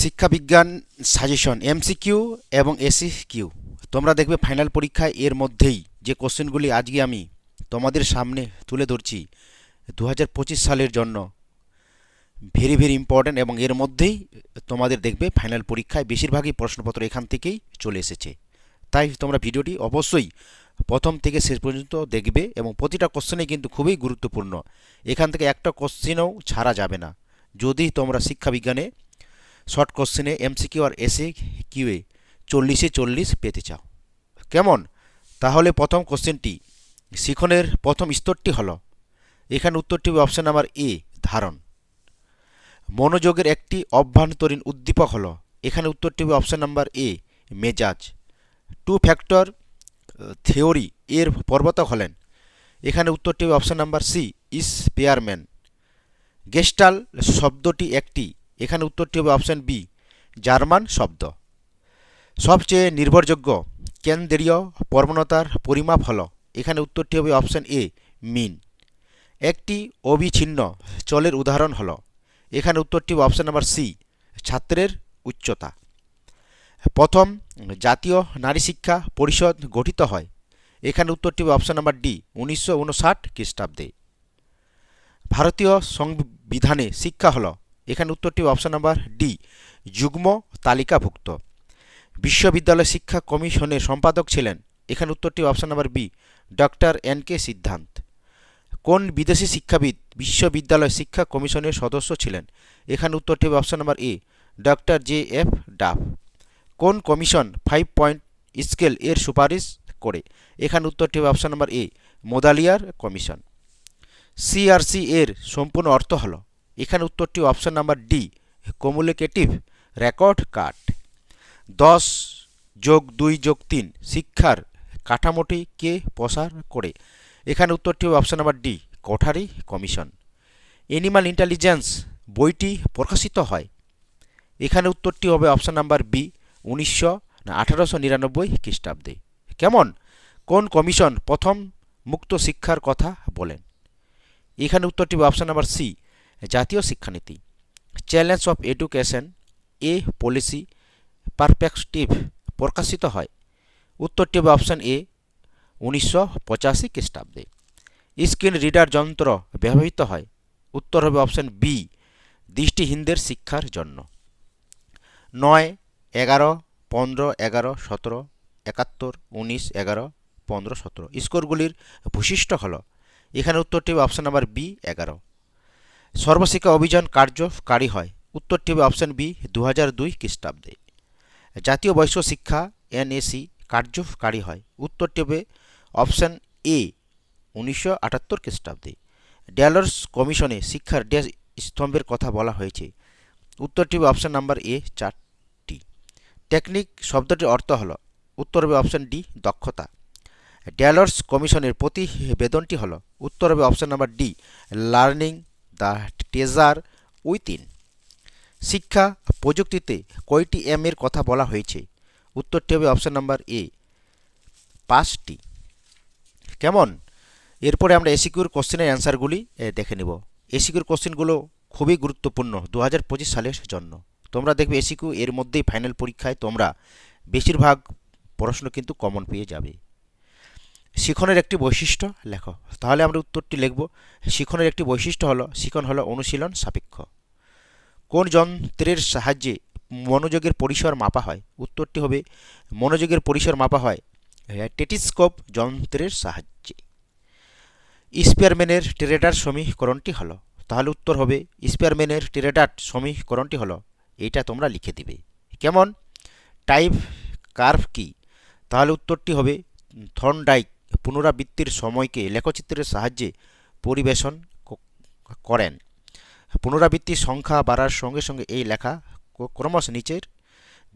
শিক্ষাবিজ্ঞান suggestion MCQ এবং AC Q তোমরা দেখবে ফাইনাল পরীক্ষায় এর মধ্যেই যে কোশ্চেনগুলি আজকে আমি তোমাদের সামনে তুলে ধরছি দু হাজার পঁচিশ সালের জন্য ভেরি ভেরি ইম্পর্ট্যান্ট এবং এর মধ্যেই তোমাদের দেখবে ফাইনাল পরীক্ষায় বেশিরভাগই প্রশ্নপত্র এখান থেকেই চলে এসেছে। তাই তোমরা ভিডিওটি অবশ্যই প্রথম থেকে শেষ পর্যন্ত দেখবে এবং প্রতিটা কোশ্চেনে কিন্তু খুবই গুরুত্বপূর্ণ। এখান থেকে একটা কোশ্চেনও ছাড়া যাবে না। যদি তোমরা শিক্ষাবিজ্ঞানে শর্ট কোশ্চেনে এমসিকিউ আর এসে কিউএ চল্লিশে চল্লিশ পেতে চাও। কেমন? তাহলে প্রথম কোশ্চেনটি, শিখনের প্রথম স্তরটি হল, এখানে উত্তরটি হবে অপশন নাম্বার এ ধারণ। মনোযোগের একটি অভ্যন্তরীণ উদ্দীপক হলো, এখানে উত্তরটি হবে অপশান নাম্বার এ মেজাজ। টু ফ্যাক্টর থিওরি এর প্রবর্তক হলেন, এখানে উত্তরটি হবে option number C Spearman gestalt শব্দটি একটি এখানে উত্তরটি হবে অপশন বি, জার্মান শব্দ। সবচেয়ে নির্ভরযোগ্য কেন্দ্রীয় প্রবণতার পরিমাপ হল, এখানে উত্তরটি হবে অপশন এ, মিন। একটি অবিচ্ছিন্ন চলের উদাহরণ হল, এখানে উত্তরটি হবে অপশন নাম্বার সি, ছাত্রের উচ্চতা। প্রথম জাতীয় নারী শিক্ষা পরিষদ গঠিত হয়, এখানে উত্তরটি হবে অপশন নাম্বার ডি, উনিশশো উনষাট খ্রিস্টাব্দে। ভারতীয় সংবিধানে শিক্ষা হল এখানে উত্তরটি অপশন নাম্বার ডি যুগ্ম তালিকাভুক্ত। বিশ্ববিদ্যালয় শিক্ষা কমিশনের সম্পাদক ছিলেন, এখানে উত্তরটি option number B doctor N K Siddhanta. কোন বিদেশি শিক্ষাবিদ বিশ্ববিদ্যালয় শিক্ষা কমিশনের সদস্য ছিলেন, এখানে উত্তরটি হবে option number A doctor J F Duff কোন কমিশন ফাইভ পয়েন্ট স্কেল এর সুপারিশ করে, এখানে উত্তরটি হবে option number A Mudaliar commission. CRC এর সম্পূর্ণ অর্থ হল এখানে উত্তরটি option number D communicative record card দশ যোগ দুই যোগ তিন, শিক্ষার কাঠামোটি কে প্রসার করে? এখানে উত্তরটি হবে option number D Kothari commission animal intelligence বইটি প্রকাশিত হয়। এখানে উত্তরটি হবে অপশন নাম্বার বি উনিশশো না আঠারোশো নিরানব্বই খ্রিস্টাব্দে। কেমন? কোন কমিশন প্রথম মুক্ত শিক্ষার কথা বলেন? এখানে উত্তরটি হবে অপশন নাম্বার সি জাতীয় শিক্ষানীতি। Challenge of education a policy perspective প্রকাশিত হয়। উত্তরটি হবে অপশন এ উনিশশো পঁচাশি খ্রিস্টাব্দে। স্ক্রিন রিডার যন্ত্র ব্যবহৃত হয়। উত্তর হবে অপশন বি দৃষ্টিহীনদের শিক্ষার জন্য। নয়, এগারো, পনেরো, এগারো, সতেরো, একাত্তর, উনিশ, এগারো, পনেরো, সতেরো। স্কোরগুলির বৈশিষ্ট্য হল, এখানে উত্তরটি হবে অপশন নাম্বার বি এগারো। সর্বশিক্ষা অভিযান কার্যকারী হয়। উত্তরটি হবে অপশন বি দু হাজার দুই খ্রিস্টাব্দে। জাতীয় বৈশ্য শিক্ষা, এনএসি, কার্যকারী হয়। উত্তরটি হবে অপশন এ, উনিশশো আটাত্তর খ্রিস্টাব্দে। ড্যালার্স কমিশনে শিক্ষার ড্যাশ স্তম্ভের কথা বলা হয়েছে। উত্তরটি হবে অপশন নাম্বার এ, চারটি। টেকনিক শব্দটির অর্থ হল, উত্তর হবে অপশন ডি, দক্ষতা। ড্যালার্স কমিশনের প্রতিবেদনটি হল, উত্তর হবে option number D, learning the treasure within শিক্ষা প্রযুক্তিতে কয়টি এম এর কথা বলা হয়েছে? উত্তরটি হবে অপশন নাম্বার এ। পাঁচটি। কেমন? এরপরে আমরা এসিকিউর কোশ্চেনের অ্যান্সারগুলি দেখে নেব। এসিকিউর কোশ্চেনগুলো খুবই গুরুত্বপূর্ণ দু হাজার পঁচিশ সালের জন্য। তোমরা দেখবে এসিকিউ এর মধ্যেই ফাইনাল পরীক্ষায় তোমরা বেশিরভাগ প্রশ্ন কিন্তু কমন পেয়ে যাবে। শিখনের একটি বৈশিষ্ট্য, লেখো। তাহলে আমরা উত্তরটি লিখব। শিখনের একটি বৈশিষ্ট্য হলো, শিখন হলো অনুশীলন সাপেক্ষ। কোন যন্ত্রের সাহায্যে মনোযোগের পরিসর মাপা হয়? উত্তরটি হবে, মনোযোগের পরিসর মাপা হয় টেটিস্কোপ যন্ত্রের সাহায্যে। স্পেয়ারম্যানের টেরেডার সমীকরণটি হলো। তাহলে উত্তর হবে, স্পেয়ারম্যানের টেরেডার সমীকরণটি হলো, এইটা তোমরা লিখে দিবে। কেমন? টাইপ কার্ভ কি? তাহলে উত্তরটি হবে থর্নডাইক পুনরাবৃত্তির সময়কে লেখচিত্রের সাহায্যে পরিবেশন করেন। পুনরাবৃত্তির সংখ্যা বাড়ার সঙ্গে সঙ্গে এই লেখা ক্রমশ নিচের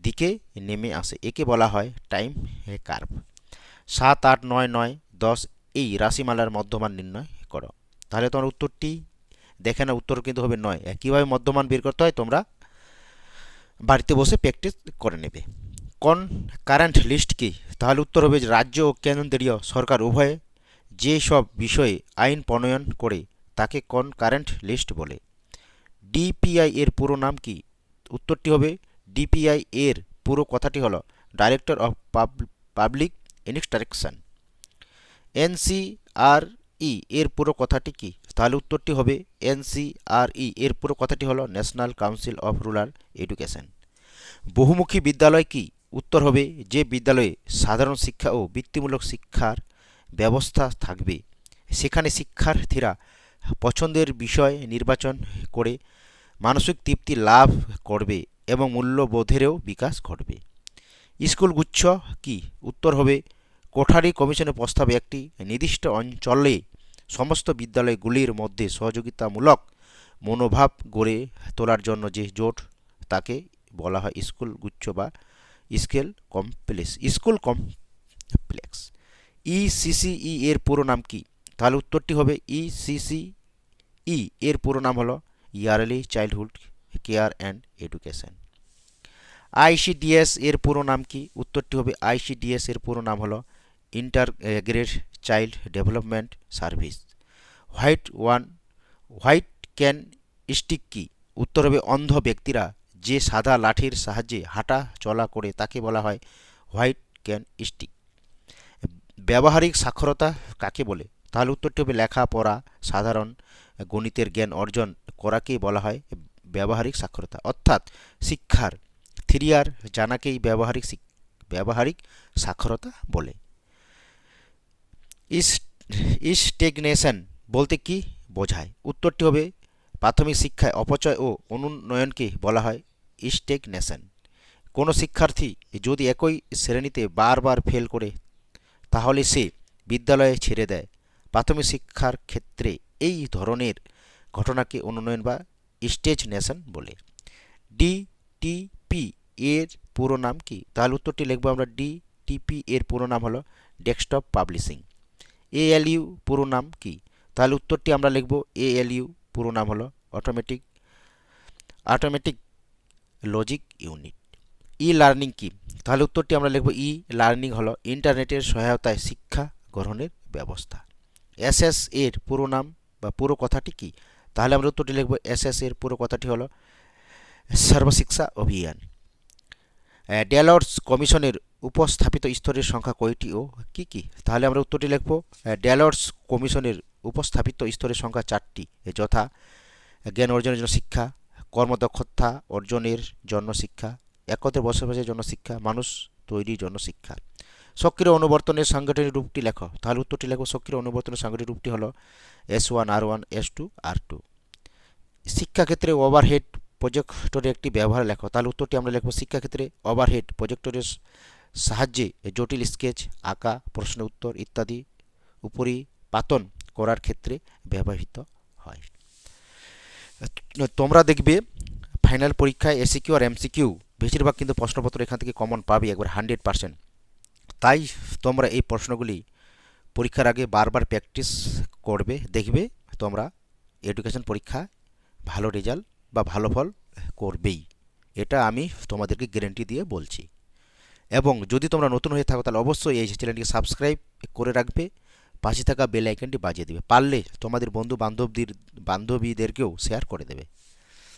দিকে নেমে আসে, একে বলা হয় টাইম কার্ভ। সাত, আট, নয় নয়, দশ, এই রাশিমালার মধ্যমান নির্ণয় করো। তাহলে তোমার উত্তরটি দেখে না উত্তর কিন্তু হবে নয়। কীভাবে মধ্যমান বের করতে হয় তোমরা বাড়িতে বসে প্র্যাকটিস করে নেবে। কোন কারেন্ট লিস্ট কি? তাহলে উত্তর হবে রাজ্য ও কেন্দ্রীয় সরকার উভয়ে যে সব বিষয়ে আইন প্রণয়ন করে তাকে কোন কারেন্ট লিস্ট বলে। ডিপিআই এর পুরো নাম কি? উত্তরটি হবে ডিপিআই এর পুরো কথাটি হলো director of public instruction NCRE এর পুরো কথাটি কি? তাহলে উত্তরটি হবে এনসিআরই এর পুরো কথাটি হলো national council of rural education বহুমুখী বিদ্যালয় কি? উত্তর হবে যে বিদ্যালয়ে সাধারণ শিক্ষা ও বৃত্তিমূলক শিক্ষার ব্যবস্থা থাকবে। সেখানে শিক্ষার্থীরা পছন্দের বিষয় নির্বাচন করে মানসিক তৃপ্তি লাভ করবে এবং মূল্যবোধেরও বিকাশ ঘটবে। স্কুল গুচ্ছ কি? উত্তর হবে, কোঠারি কমিশনের প্রস্তাবে একটি নির্দিষ্ট অঞ্চলে সমস্ত বিদ্যালয়গুলির মধ্যে সহযোগিতামূলক মনোভাব গড়ে তোলার জন্য যে জোট তাকে বলা হয় স্কুল গুচ্ছ বা school complex, school complex. ECCE এর পুরো নাম কি? তাহলে উত্তরটি হবে ইসিসিই এর পুরো নাম হলো early childhood care and education ICDS এর পুরো নাম কি? উত্তরটি হবে আইসিডিএস এর পুরো নাম হলো integrated child development service white one white cane stick কি? উত্তর হবে অন্ধ ব্যক্তিরা। যে সাদা লাঠির সাহায্যে হাঁটা চলা করে তাকে বলা হয় হোয়াইট ক্যান স্টিক। ব্যবহারিক সাক্ষরতা কাকে বলে? তাহলে উত্তরটি হবে লেখাপড়া, সাধারণ গণিতের জ্ঞান অর্জন করাকেই বলা হয় ব্যবহারিক সাক্ষরতা। অর্থাৎ শিক্ষার, থ্রিয়ার জানাকেই ব্যবহারিক ব্যবহারিক সাক্ষরতা বলে। স্টেগনেশন বলতে কি বোঝায়? উত্তরটি হবে প্রাথমিক শিক্ষায় অপচয় ও অনুন্নয়নকে বলা হয় স্টেগনেশন কোনো শিক্ষার্থী যদি একই শ্রেণীতে বারবার ফেল করে, তাহলে সে বিদ্যালয়ে ছেড়ে দেয়। প্রাথমিক শিক্ষার ক্ষেত্রে এই ধরনের ঘটনাকে অনুন্নয়ন বা স্টেজ নেশন বলে। ডিটিপি এর পুরো নাম কি? তাহলে উত্তরটি লিখব আমরা ডিটিপি এর পুরো নাম হলো ডেস্কটপ পাবলিশিং। এএলইউ পুরো নাম কি? তাহলে উত্তরটি আমরা লিখব এএলইউ পুরো নাম হলো automatic automatic logic unit e learning কি? তাহলে উত্তরটি আমরা লিখব ই লার্নিং হলো ইন্টারনেটের সহায়তায় শিক্ষা গ্রহণের ব্যবস্থা। এসএস এর পুরো নাম বা পুরো কথাটি কি? তাহলে আমরা উত্তরটি লিখব এসএস এর পুরো কথাটি হলো সর্বশিক্ষা অভিযান। ডেলর্স কমিশনের উপস্থাপিত স্তরের সংখ্যা কয়টি ও কি কি? তাহলে আমরা উত্তরটি লিখব ডেলর্স কমিশনের উপস্থাপিত স্তরের সংখ্যা চারটি যথা জ্ঞান অর্জনের জন্য শিক্ষা কর্মদক্ষতা অর্জনের জন্য শিক্ষা একত্রে বসবাসের জন্য শিক্ষা মানুষ তৈরির জন্য শিক্ষা সক্রিয় অনুবর্তনের সাংগঠনিক রূপটি লেখো। তাহলে উত্তরটি লেখো। সক্রিয় অনুবর্তনের সাংগঠনিক রূপটি হলো S one R one S two R two শিক্ষাক্ষেত্রে ওভারহেড প্রজেক্টরের একটি ব্যবহার লেখো। তাহলে উত্তরটি আমরা লিখব শিক্ষাক্ষেত্রে ওভারহেড প্রজেক্টরের সাহায্যে জটিল স্কেচ আঁকা প্রশ্ন উত্তর ইত্যাদি উপরিপাতন করার ক্ষেত্রে ব্যবহৃত হয়। তোমরা দেখবে ফাইনাল পরীক্ষায় এসিকিউ আর এমসিকিউ বেশিরভাগ কিন্তু প্রশ্নপত্র এখান থেকে কমন পাবে একবার হান্ড্রেড পারসেন্ট। তাই তোমরা এই প্রশ্নগুলি পরীক্ষার আগে বারবার প্র্যাকটিস করবে, দেখবে তোমরা এডুকেশন পরীক্ষা ভালো রেজাল্ট বা ভালো ফল করবেই। এটা আমি তোমাদেরকে গ্যারেন্টি দিয়ে বলছি। এবং যদি তোমরা নতুন হয়ে থাকো তাহলে অবশ্যই এই চ্যানেলটিকে সাবস্ক্রাইব করে রাখবে। পাশে থাকা বেল আইকনটি বাজিয়ে দেবে। পারলে তোমাদের বন্ধু বান্ধবদের বান্ধবীদেরকেও শেয়ার করে দেবে।